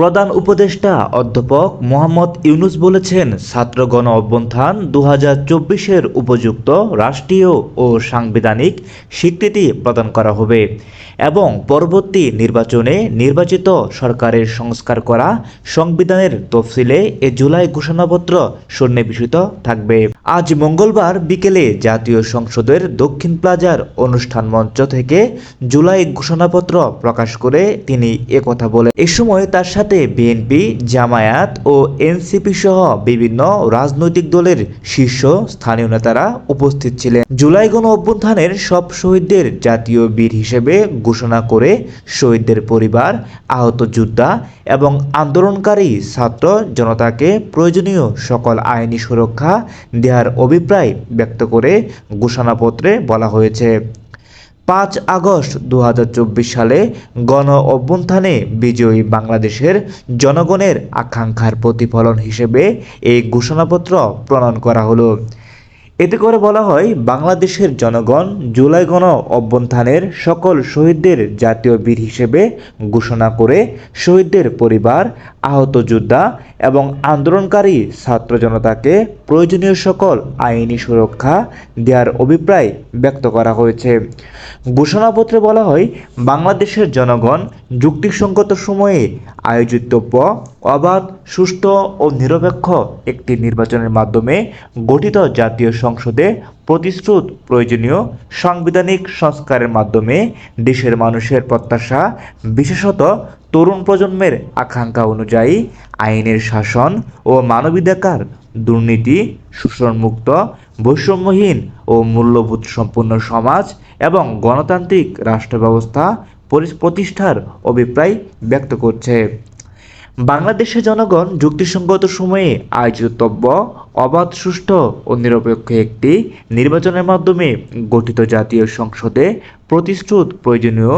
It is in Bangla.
প্রধান উপদেষ্টা অধ্যাপক মোহাম্মদ ইউনুস বলেছেন, ছাত্র গণ অভ্যন্থান দু হাজার চব্বিশের উপযুক্ত রাষ্ট্রীয় ও সাংবিধানিক স্বীকৃতি প্রদান করা হবে এবং পরবর্তী নির্বাচনে নির্বাচিত সরকারের সংস্কার করা সংবিধানের তফসিলে এ জুলাই ঘোষণাপত্র সন্নিবেশিত থাকবে। আজ মঙ্গলবার বিকেলে জাতীয় সংসদের দক্ষিণ প্লাজার অনুষ্ঠান মঞ্চ থেকে জুলাই ঘোষণাপত্র প্রকাশ করে তিনি একথা বলেন। এ সময় তার সাথে বিএনপি, জামায়াত ও এনসিপি সহ বিভিন্ন রাজনৈতিক দলের শীর্ষ স্থানীয় নেতারা উপস্থিত ছিলেন। জুলাই গণ অভ্যুত্থানের সব শহীদদের জাতীয় বীর হিসেবে ঘোষণা করে শহীদদের পরিবার, আহত যোদ্ধা এবং আন্দোলনকারী ছাত্র জনতাকে প্রয়োজনীয় সকল আইনি সুরক্ষা দেওয়ার অভিপ্রায় ব্যক্ত করে ঘোষণাপত্রে বলা হয়েছে। পাঁচ আগস্ট দু হাজার চব্বিশ সালে গণ অভ্যুত্থানে বিজয়ী বাংলাদেশের জনগণের আকাঙ্ক্ষার প্রতিফলন হিসেবে এই ঘোষণাপত্র প্রণয়ন করা হলো। এতে করে বলা হয়, বাংলাদেশের জনগণ জুলাই গণ অভ্যুত্থানের সকল শহীদদের জাতীয় বীর হিসেবে ঘোষণা করে শহীদদের পরিবার, আহত যোদ্ধা এবং আন্দোলনকারী ছাত্র জনতাকে প্রয়োজনীয় সকল আইনি সুরক্ষা দেওয়ার অভিপ্রায় ব্যক্ত করা হয়েছে। ঘোষণাপত্রে বলা হয়, বাংলাদেশের জনগণ যুক্তিসঙ্গত সময়ে আয়োজিতব্য অবাধ, সুষ্ঠু ও নিরপেক্ষ একটি নির্বাচনের মাধ্যমে গঠিত জাতীয় সংসদে প্রতিশ্রুত প্রয়োজনীয় সাংবিধানিক সংস্কারের মাধ্যমে দেশের মানুষের প্রত্যাশা, বিশেষত তরুণ প্রজন্মের আকাঙ্ক্ষা অনুযায়ী আইনের শাসন ও মানবাধিকার দুর্নীতি, শোষণমুক্ত, বৈষম্যহীন ও মূল্যবোধ সম্পন্ন সমাজ এবং গণতান্ত্রিক রাষ্ট্র ব্যবস্থা প্রতিষ্ঠার অভিপ্রায় ব্যক্ত করছে। বাংলাদেশের জনগণ যুক্তিসঙ্গত সময়ে আয়োজিতব্য অবাধ, সুষ্ঠু ও নিরপেক্ষ একটি নির্বাচনের মাধ্যমে গঠিত জাতীয় সংসদে প্রতিশ্রুত প্রয়োজনীয়